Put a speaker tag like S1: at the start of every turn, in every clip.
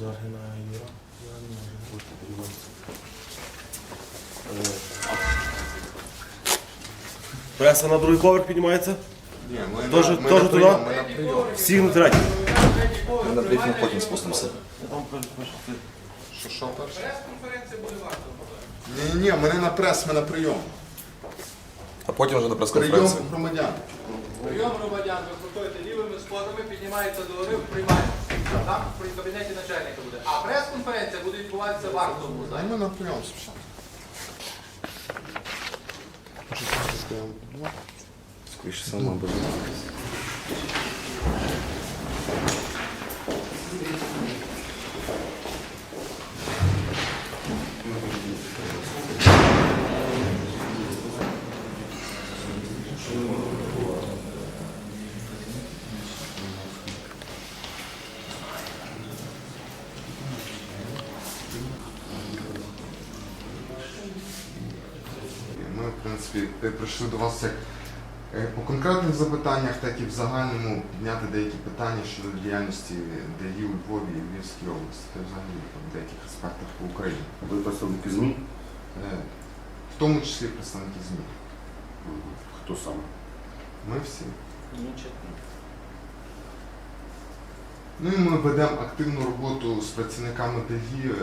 S1: Заргина Юра. Преса на другий поверх піднімається.
S2: Ні, ми,
S1: Тоже-
S2: на, ми
S1: тоже
S2: на
S1: туди?
S2: прийом, ми на прийом.
S1: Всі на третій.
S2: Ми на брифінг потім спустимося. Що, що перше?
S3: Прес-конференція буде варто.
S2: Ні, ні, ні, ми не на прес, ми на прийом.
S4: А потім вже на
S2: Прийом
S4: прес-конференцію.
S2: громадян.
S3: Прийом громадян, ви крутуєте лівими сходами, піднімаєте до гори, приймаєте. Там при кабінеті начальника буде. А прес-конференція буде відбуватися в актовому залі.
S2: ми напрямся.
S4: Скоріше сама буде.
S2: Принципі, прийшли до вас як е, по конкретних запитаннях, так і в загальному підняти деякі питання щодо діяльності ДАІ у Львові і Львівській області, та взагалі в деяких аспектах по Україні.
S5: Ви представники ЗМІ?
S2: Е, В тому числі представники ЗМІ.
S5: Хто саме?
S2: Ми всі. Ну і ми ведемо активну роботу з працівниками ДАІ, е,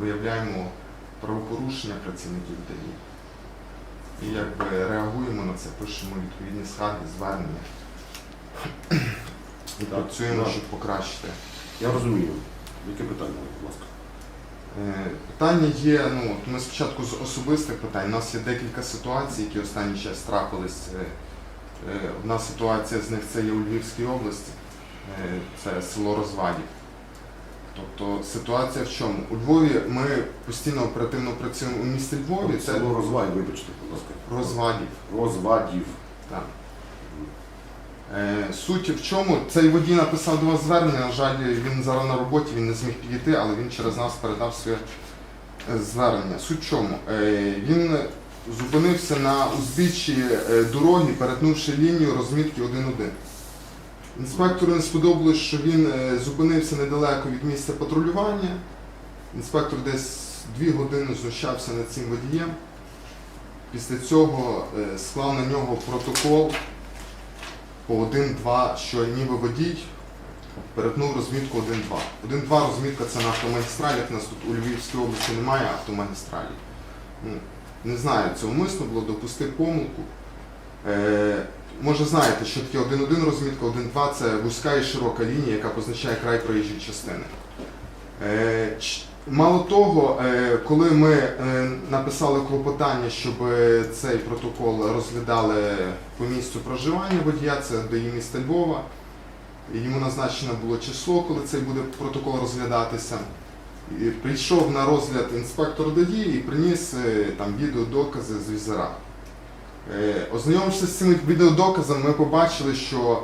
S2: виявляємо правопорушення працівників ДАІ. І якби реагуємо на це, пишемо відповідні скарги, звернення. І
S5: Так,
S2: працюємо,
S5: так.
S2: щоб покращити.
S5: Я розумію. Яке питання, будь ласка?
S2: Е, Питання є, ну, от ми спочатку з особистих питань. У нас є декілька ситуацій, які останній час трапились. Е, е, Одна ситуація з них це є у Львівській області, Е, це село Розвадів. Тобто ситуація в чому? У Львові ми постійно оперативно працюємо у місті Львові, це
S5: Село розвадів, вибачте, будь ласка.
S2: Розвадів.
S5: Розвадів.
S2: Так. Е, Суть в чому? Цей водій написав до вас звернення. На жаль, він зараз на роботі, він не зміг підійти, але він через нас передав своє е, звернення. Суть в чому? Е, Він зупинився на узбіччі е, дороги, перетнувши лінію розмітки 1-1. Інспектору не сподобалось, що він е, зупинився недалеко від місця патрулювання. Інспектор десь дві години знущався над цим водієм. Після цього е, склав на нього протокол по 1-2, що ніби водій перетнув розмітку 1-2. 1-2 розмітка це на автомагістралях. У нас тут у Львівській області немає автомагістралі. Ну, не знаю, це умисно було, допустив помилку. Е, може знаєте, що таке 1-1 розмітка, 1-2 це вузька і широка лінія, яка позначає край проїжджої частини. Е, Мало того, е, коли ми написали клопотання, щоб цей протокол розглядали по місцю проживання водія, це ДАІ міста Львова, йому назначено було число, коли цей буде протокол розглядатися. Прийшов на розгляд інспектор ДАІ і приніс там відеодокази з візера. Е, Ознайомившись з цими відеодоказами, ми побачили, що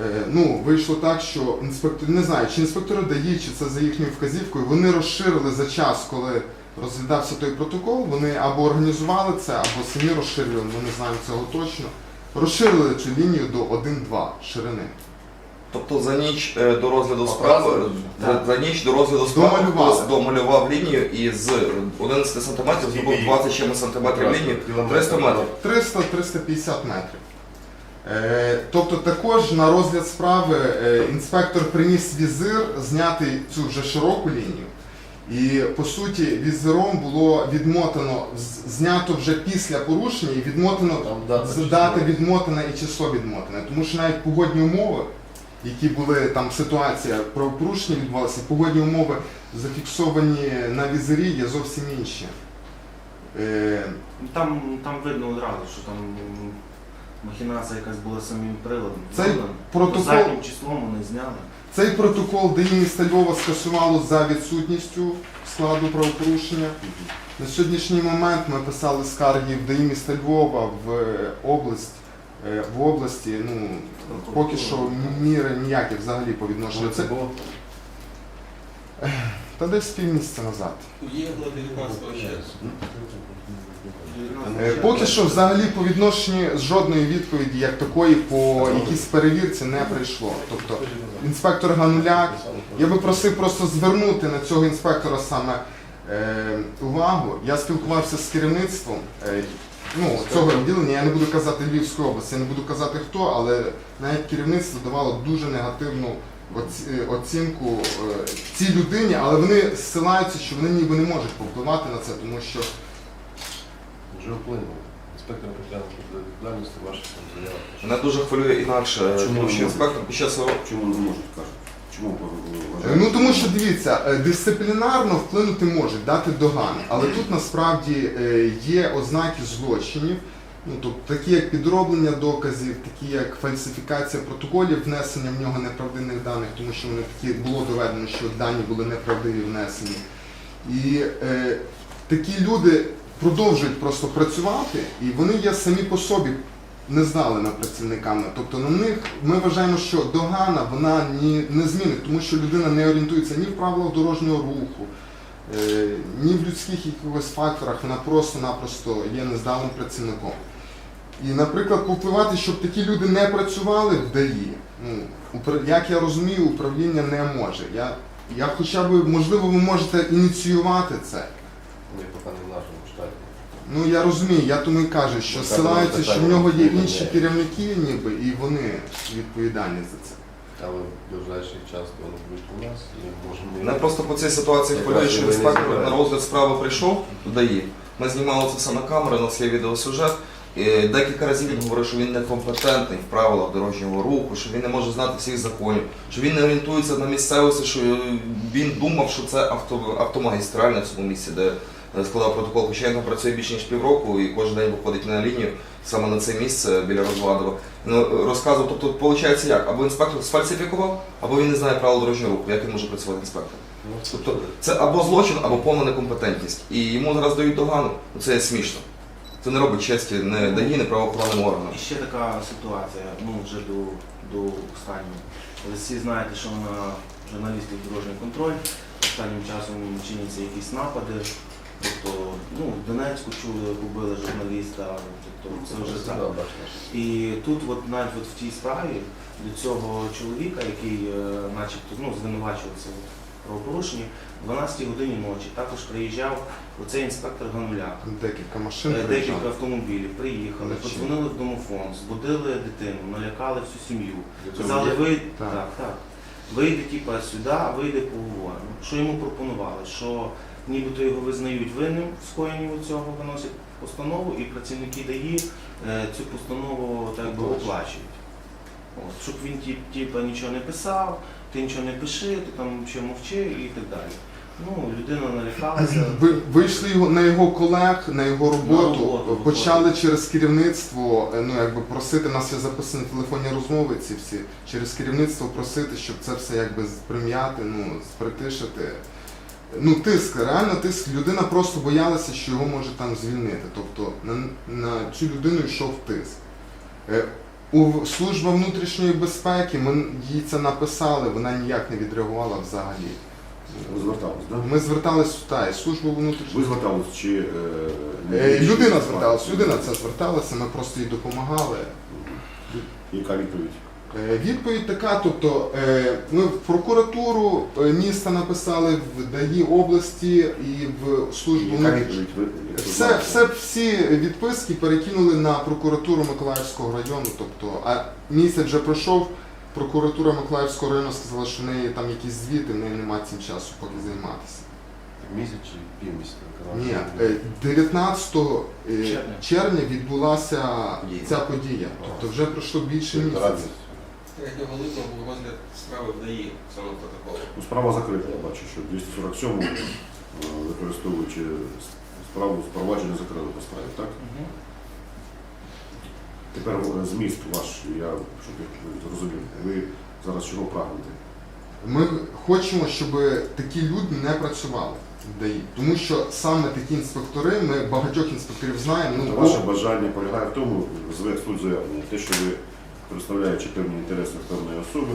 S2: Е, ну, вийшло так, що інспектор, не знаю, чи інспектори ДАІ, чи це за їхньою вказівкою, вони розширили за час, коли розглядався той протокол, вони або організували це, або самі розширювали, ми не знаємо цього точно. Розширили цю лінію до 1-2 ширини.
S4: Тобто за ніч е, до розгляду справи, за, за ніч до розгляду справи
S2: Домалювали.
S4: хтось домалював лінію і з 11 сантиметрів зробив 20 чимось сантиметрів лінію 300 метрів.
S2: 300-350 метрів. Е, тобто також на розгляд справи е, інспектор приніс візир зняти цю вже широку лінію. І по суті візиром було відмотано, з- знято вже після порушення і відмотано з дати відмотане і число відмотане. Тому що навіть погодні умови, які були там ситуація правопорушення відбувалося, погодні умови зафіксовані на візирі є зовсім інші. Е,
S1: Там, там видно одразу, що там махінація якась була самим приладом.
S2: Цей
S1: Правда?
S2: протокол-
S1: Заднім числом вони зняли.
S2: Цей протокол ДАІ міста Львова скасувало за відсутністю складу правопорушення. На сьогоднішній момент ми писали скарги в ДАІ міста Львова в е, область. Е, В області ну поки що міри ніякі взагалі по відношенню. Це
S5: було?
S2: Та десь півмісяця назад.
S6: Уїхали 19 червня.
S2: Е, Поки що взагалі по відношенню жодної відповіді як такої по якійсь перевірці не прийшло. Тобто інспектор Гануляк, я би просив просто звернути на цього інспектора саме е, увагу. Я спілкувався з керівництвом е, ну, цього відділення, я не буду казати Львівської області, я не буду казати хто, але навіть керівництво давало дуже негативну оці- е, оцінку е, цій людині, але вони зсилаються, що вони ніби не можуть повпливати на це, тому що
S6: Вже вплинули. Інспектор притягнув до відповідальності ваших там заяв.
S4: Мене дуже хвилює інакше,
S5: Чому
S4: тому що інспектор під час
S5: Чому не можуть кажуть? Чому вважаєте?
S2: Ну тому що дивіться, е, дисциплінарно вплинути можуть, дати догани, але тут насправді е, є ознаки злочинів, ну тобто такі як підроблення доказів, такі як фальсифікація протоколів, внесення в нього неправдивих даних, тому що вони такі було доведено, що дані були неправдиві внесені. І е, такі люди продовжують просто працювати, і вони є самі по собі незнаними працівниками. Тобто на них ми вважаємо, що догана вона ні, не змінить, тому що людина не орієнтується ні в правилах дорожнього руху, е, ні в людських якихось факторах, вона просто-напросто є нездалим працівником. І, наприклад, повпливати, щоб такі люди не працювали в ДАІ, ну, як я розумію, управління не може. Я, я хоча б, можливо, ви можете ініціювати це.
S6: Ми поки не в нашому штаті.
S2: Ну я розумію, я тому і кажу, що ссилаються, що в нього є інші керівники, ніби, і вони відповідальні за це.
S6: Але в ближайший час вони будуть у нас і можемо...
S4: Мене просто по цій ситуації
S6: Якраз
S4: хвилює, що
S6: ви не
S4: інспектор
S6: знаєте.
S4: на розгляд справи прийшов додаї. Ми знімали це все на камеру, у нас є відеосюжет. І декілька разів він говорив, що він некомпетентний в правилах дорожнього руху, що він не може знати всіх законів, що він не орієнтується на місцевості, що він думав, що це авто, автомагістральне в цьому місці, де складав протокол. Хоча він там працює більше ніж півроку і кожен день виходить на лінію саме на це місце біля Розвадова. Ну, розказував, тобто, виходить як? Або інспектор сфальсифікував, або він не знає правил дорожнього руху. Як він може працювати інспектором? Тобто це або злочин, або повна некомпетентність. І йому зараз дають догану, ну це смішно. Це не робить честі не ДАІ, не правоохоронним органам.
S1: І ще така ситуація, ну вже до, до останнього. Ви всі знаєте, що на журналістів дорожній контроль останнім часом чиняться якісь напади. Тобто, ну, в Донецьку чули, убили журналіста, тобто це вже так. І тут, от навіть от в тій справі до цього чоловіка, який е, начебто ну, звинувачувався в правопорушенні, в 12 годині ночі також приїжджав оцей інспектор Гануляк.
S2: Декілька машин
S1: Е, Декілька
S2: приїжджали.
S1: автомобілів приїхали, подзвонили в домофон, збудили дитину, налякали всю сім'ю.
S6: Є-
S1: ви
S2: Так.
S1: так, так. Вийди типа сюди, вийди поговоримо. Що йому пропонували? Що нібито його визнають винним в скоєнні цього, виносять постанову, і працівники ДАІ е, цю постанову так би
S6: Оплачують.
S1: От, щоб він типа нічого не писав, ти нічого не пиши, ти там ще мовчи і так далі. Ну, людина налякалася.
S2: Ви вийшли його на його колег, на його роботу,
S1: На роботу,
S2: почали через керівництво, е, ну якби просити, у нас є записані телефонні розмови ці всі, через керівництво просити, щоб це все якби прим'яти, ну, спритишити. Ну, тиск, реально тиск. Людина просто боялася, що його може там звільнити. Тобто на, на цю людину йшов тиск. Е, У служба внутрішньої безпеки ми їй це написали, вона ніяк не відреагувала взагалі.
S5: Ви звертались, так?
S2: Ми звертались в ТАІ, службу
S5: Ви
S2: внутрішньої
S5: звертались чи... е,
S2: Е, Людина зверталась, людина це зверталася, ми просто їй допомагали.
S5: Яка відповідь?
S2: Е, Відповідь така, тобто е, ми в прокуратуру е, міста написали, в ДАІ області і в службу
S5: Яка
S2: внутрішньої.
S5: відповідь? Ви, якщо
S2: Все,
S5: знаєте?
S2: все, всі відписки перекинули на прокуратуру Миколаївського району. Тобто, а місяць вже пройшов, прокуратура Миколаївського району сказала, що в неї там якісь звіти, в неї немає цим часу поки займатися.
S6: Місяць чи півмісяця?
S2: Ні, е, 19 е,
S1: Червня.
S2: червня відбулася ця подія. Тобто вже пройшло більше місяця.
S7: 3 липня був розгляд справи в ДАІ саме протоколу.
S5: Ну, Справа закрита, я бачу, що 247 е, використовуючи справу впровадження закрили по справі, так?
S1: Мгм.
S5: Тепер е, зміст ваш, я щоб я зрозумів, ви зараз чого прагнете?
S2: Ми хочемо, щоб такі люди не працювали ДАІ. Тому що саме такі інспектори, ми багатьох інспекторів знаємо.
S5: Тобто
S2: Ну,
S5: ваше
S2: бо-
S5: бажання полягає в тому, суть заявлення, те, що ви представляючи певні інтереси певної особи,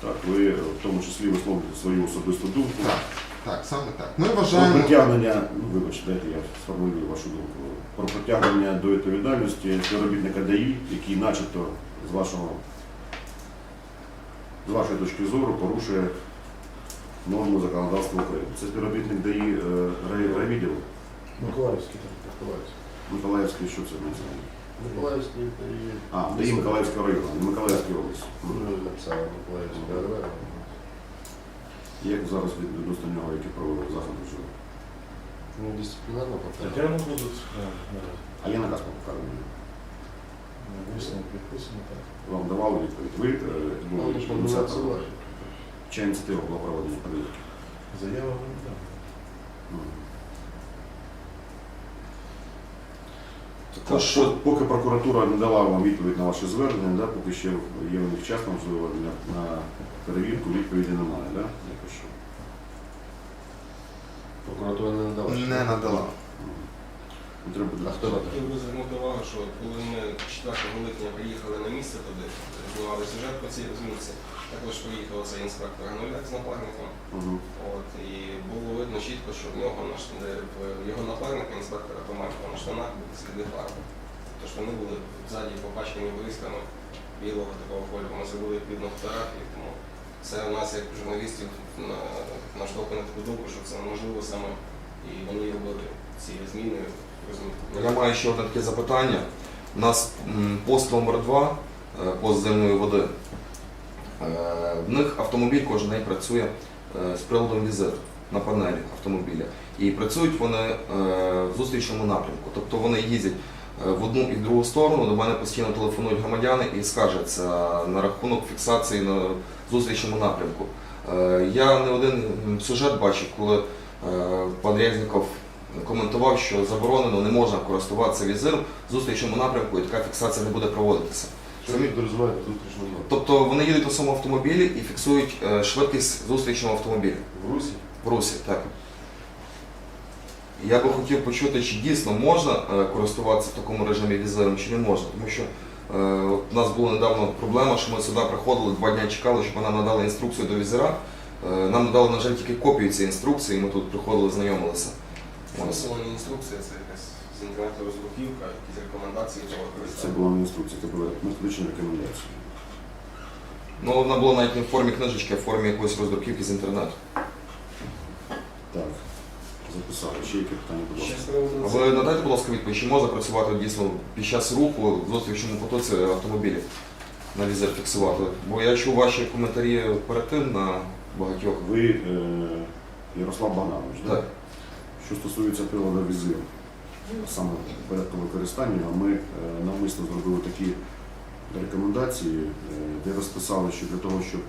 S5: так, ви е, в тому числі висловлюєте свою особисту думку
S2: Так. Так, саме так. Ми
S5: Про
S2: вважаємо.
S5: притягнення, ну вибачте, дайте я сформулюю вашу думку. Про притягнення до відповідальності співробітника ДАІ, який начебто з вашого з вашої точки зору порушує норму законодавства України. Це співробітник ДАІ е, рай- райвідділу
S6: Миколаївський, так, Миколаївський.
S5: Миколаївський, що це називає?
S6: Миколаївський і...
S5: А, ДАІ Миколаївського району, не Миколаївської області.
S6: Ну, написали Миколаївський РВ.
S5: Як зараз від- відносно нього, які проводили заходи вжили?
S6: Ну, дисциплінарно покарано.
S8: Тетяну будуть
S5: А є наказ по покаранню.
S8: висновок підписано, так.
S5: Вам давали відповідь? Ви е,
S6: Ну,
S5: були
S6: не
S5: ініціатором?
S6: надсилали.
S5: Чия ініціатива була проведена перевірки?
S8: Заява не так.
S4: Також що
S5: Поки прокуратура не дала вам відповідь на ваше звернення, да, поки ще є у них час, можливо, на перевірку, відповіді немає, да? Якось що.
S6: Прокуратура не надала.
S2: Не надала.
S5: Ну, Треба
S6: А хто надав?
S7: Хотів би звернути увагу, що коли ми 4 липня приїхали на місце туди, знімали сюжет по цій розмітці, також приїхав цей інспектор Гануляк з напарником.
S5: Мгм.
S7: От, і було видно чітко, що в нього на в його напарника, інспектора Томарського, на штанах були сліди фарби. Тож вони були ззаді попачкані бризками білого такого кольору. Ми зробили відповідну фотографію, тому це у нас як журналістів на- наштовхує на таку думку, що це можливо саме і вони робили ці зміни.
S4: Я маю ще одне таке запитання. У нас пост номер 2 пост земної води. Е, В них автомобіль кожен день працює е, з приладом візит на панелі автомобіля. І працюють вони е, в зустрічному напрямку. Тобто вони їздять в одну і в другу сторону. До мене постійно телефонують громадяни і скаржаться на рахунок фіксації на зустрічному напрямку. Я не один сюжет бачив, коли пан Резніков коментував, що заборонено не можна користуватися візиром в зустрічному напрямку і така фіксація не буде проводитися.
S6: Зустрічну норму?
S4: Тобто вони їдуть у самому автомобілі і фіксують е, швидкість зустрічного автомобіля
S6: В Русі?
S4: в русі. Так. Я би хотів почути, чи дійсно можна е, користуватися в такому режимі візиром, чи не можна. Тому що е, от у нас була недавно проблема, що ми сюди приходили, два дні чекали, щоб нам надали інструкцію до візира. Е, Нам надали, на жаль, тільки копію цієї інструкції, ми тут приходили, знайомилися. Ось.
S7: Це була не інструкція, це якась з інтернету роздруківка, якісь рекомендації про
S5: Це
S7: використання.
S5: була не інструкція, це була методична рекомендація.
S4: Ну, вона була навіть не в формі книжечки, а в формі якоїсь роздруківки з інтернету.
S5: Так, записали. Ще які питання, будь ласка?
S8: Ще з приводу
S4: А ви надайте, будь ласка, відповідь, чи можна працювати дійсно під час руху в зустрічному потоці автомобілів на візир фіксувати? Бо я чув ваші коментарі перед тим на багатьох.
S5: Ви е, Ярослав Богданович, да?
S4: Так.
S5: Що стосується приладу візиру, саме порядку використання, ми е, навмисно зробили такі рекомендації, е, де розписали, що для того, щоб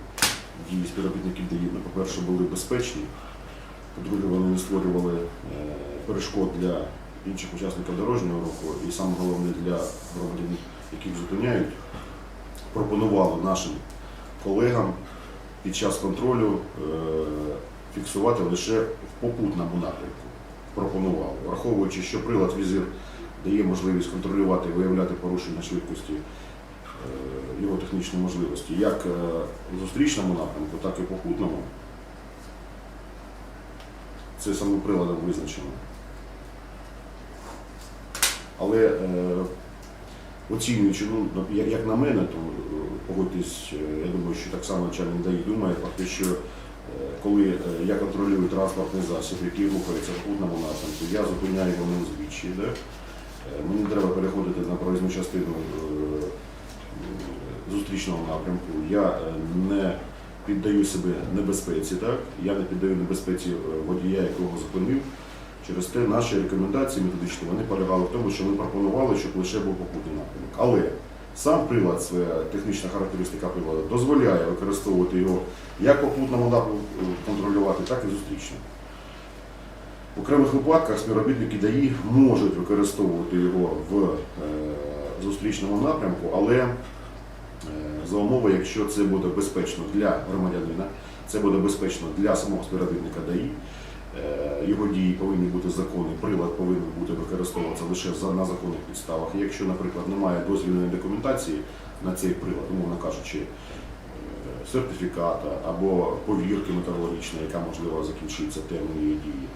S5: дії співробітників ну, по-перше, були безпечні, по-друге, вони не створювали е, перешкод для інших учасників дорожнього руху і саме головне для громадян, яких зупиняють, пропонували нашим колегам під час контролю фіксувати лише в попутному напрямку. Пропонували, враховуючи, що прилад візир дає можливість контролювати і виявляти порушення швидкості е, його технічної можливості, як е, в зустрічному напрямку, так і попутному. Це самим приладом визначено. Але е, оцінюючи, ну, як, на мене, то погодьтесь, я думаю, що так само начальник ДАІ думає, факти, що коли е, я контролюю транспортний засіб, який рухається в путному напрямку, я зупиняю його на узбіччі, да? Е, мені треба переходити на проїзну частину е, зустрічного напрямку. Я е, не піддаю себе небезпеці, так? я не піддаю небезпеці е, водія, якого зупинив. Через те наші рекомендації методичні вони полягали в тому, що ми пропонували, щоб лише був попутний напрямок. Але сам прилад, своя технічна характеристика приладу дозволяє використовувати його як по попутному напрямку е, контролювати, так і зустрічно. В окремих випадках співробітники ДАІ можуть використовувати його в е, зустрічному напрямку, але е, за умови, якщо це буде безпечно для громадянина, це буде безпечно для самого співробітника ДАІ, його дії повинні бути законні, прилад повинен бути використовуватися лише на законних підставах. Якщо, наприклад, немає дозвільної документації на цей прилад, умовно кажучи, е, сертифіката або повірки металургічної, яка можливо закінчиться термін дії.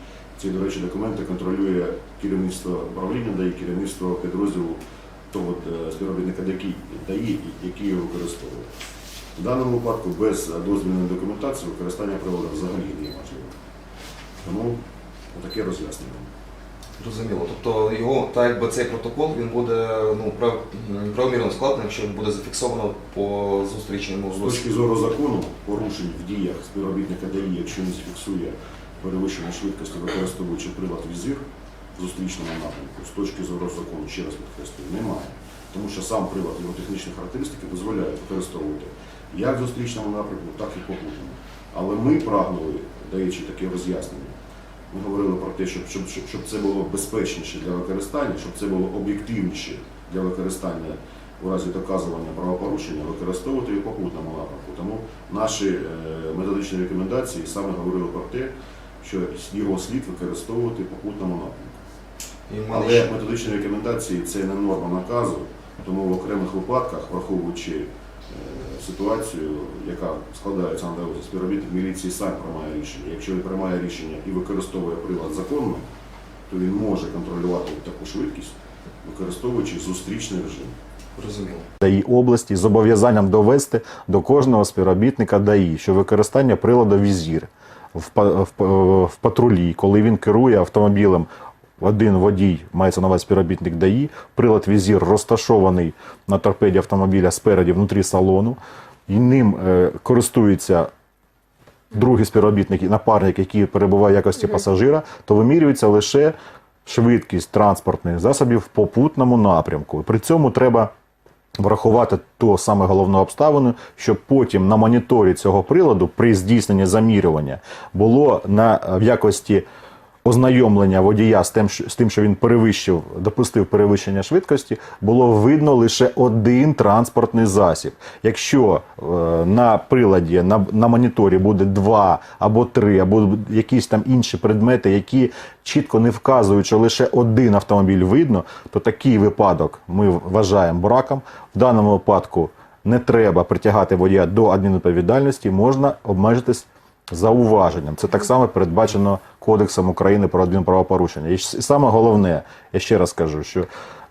S5: Ці, до речі, документи контролює керівництво управління ДАІ, керівництво підрозділу того е, співробітника ДАІ, ДАІ, який його використовує. В даному випадку без дозвільної документації використання приладу взагалі неможливо. Тому таке роз'яснення.
S4: Зрозуміло. Тобто його, так якби цей протокол він буде ну, прав, правомірно складений, якщо він буде зафіксовано по зустрічному
S5: З точки зору закону, порушень в діях співробітника ДАІ, якщо він зафіксує перевищення швидкості, використовуючи прилад візір в зустрічному напрямку, з точки зору закону, ще раз підкреслюю, немає. Тому що сам прилад, його технічні характеристики дозволяють використовувати як в зустрічному напрямку, так і попутному. Але ми прагнули, даючи таке роз'яснення, ми говорили про те, щоб, щоб, щоб, щоб це було безпечніше для використання, щоб це було об'єктивніше для використання у разі доказування правопорушення, використовувати в попутному напрямку. Тому наші е, методичні рекомендації саме говорили про те, що його слід використовувати попутному напрямку. Але методичні рекомендації це не норма наказу, тому в окремих випадках, враховуючи ситуацію, яка складається на дорозі, співробітник міліції сам приймає рішення. Якщо він приймає рішення і використовує прилад законно, то він може контролювати таку швидкість, використовуючи зустрічний режим.
S4: Зрозуміло.
S9: ДАІ області з зобов'язанням довести до кожного співробітника ДАІ, що використання приладу візір в, в, в патрулі, коли він керує автомобілем, один водій, мається на увазі співробітник ДАІ, прилад візір розташований на торпеді автомобіля спереді внутрі салону, і ним е, користується другий співробітник, і напарник, який перебуває в якості пасажира, то вимірюється лише швидкість транспортних засобів в попутному напрямку. При цьому треба врахувати ту саме головну обставину, щоб потім на моніторі цього приладу при здійсненні замірювання було на, в якості ознайомлення водія з тим, що- з тим, що він перевищив, допустив перевищення швидкості, було видно лише один транспортний засіб. Якщо е, на приладі, на, на моніторі буде два або три, або якісь там інші предмети, які чітко не вказують, що лише один автомобіль видно, то такий випадок ми вважаємо браком. В даному випадку не треба притягати водія до адмінвідповідальності, можна обмежитись зауваженням. Це так само передбачено Кодексом України про адмінправопорушення. І саме головне, я ще раз кажу, що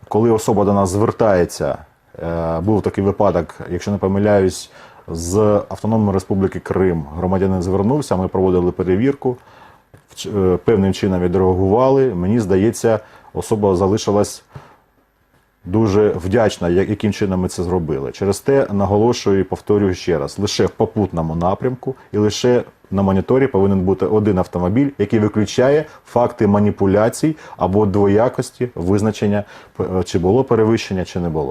S9: коли особа до нас звертається, е, був такий випадок, якщо не помиляюсь, з Автономної Республіки Крим громадянин звернувся, ми проводили перевірку, е, певним чином відреагували. Мені здається, особа залишилась дуже вдячна, яким чином ми це зробили. Через те наголошую і повторюю ще раз: лише в попутному напрямку і лише на моніторі повинен бути один автомобіль, який виключає факти маніпуляцій або двоякості визначення, чи було перевищення, чи не було.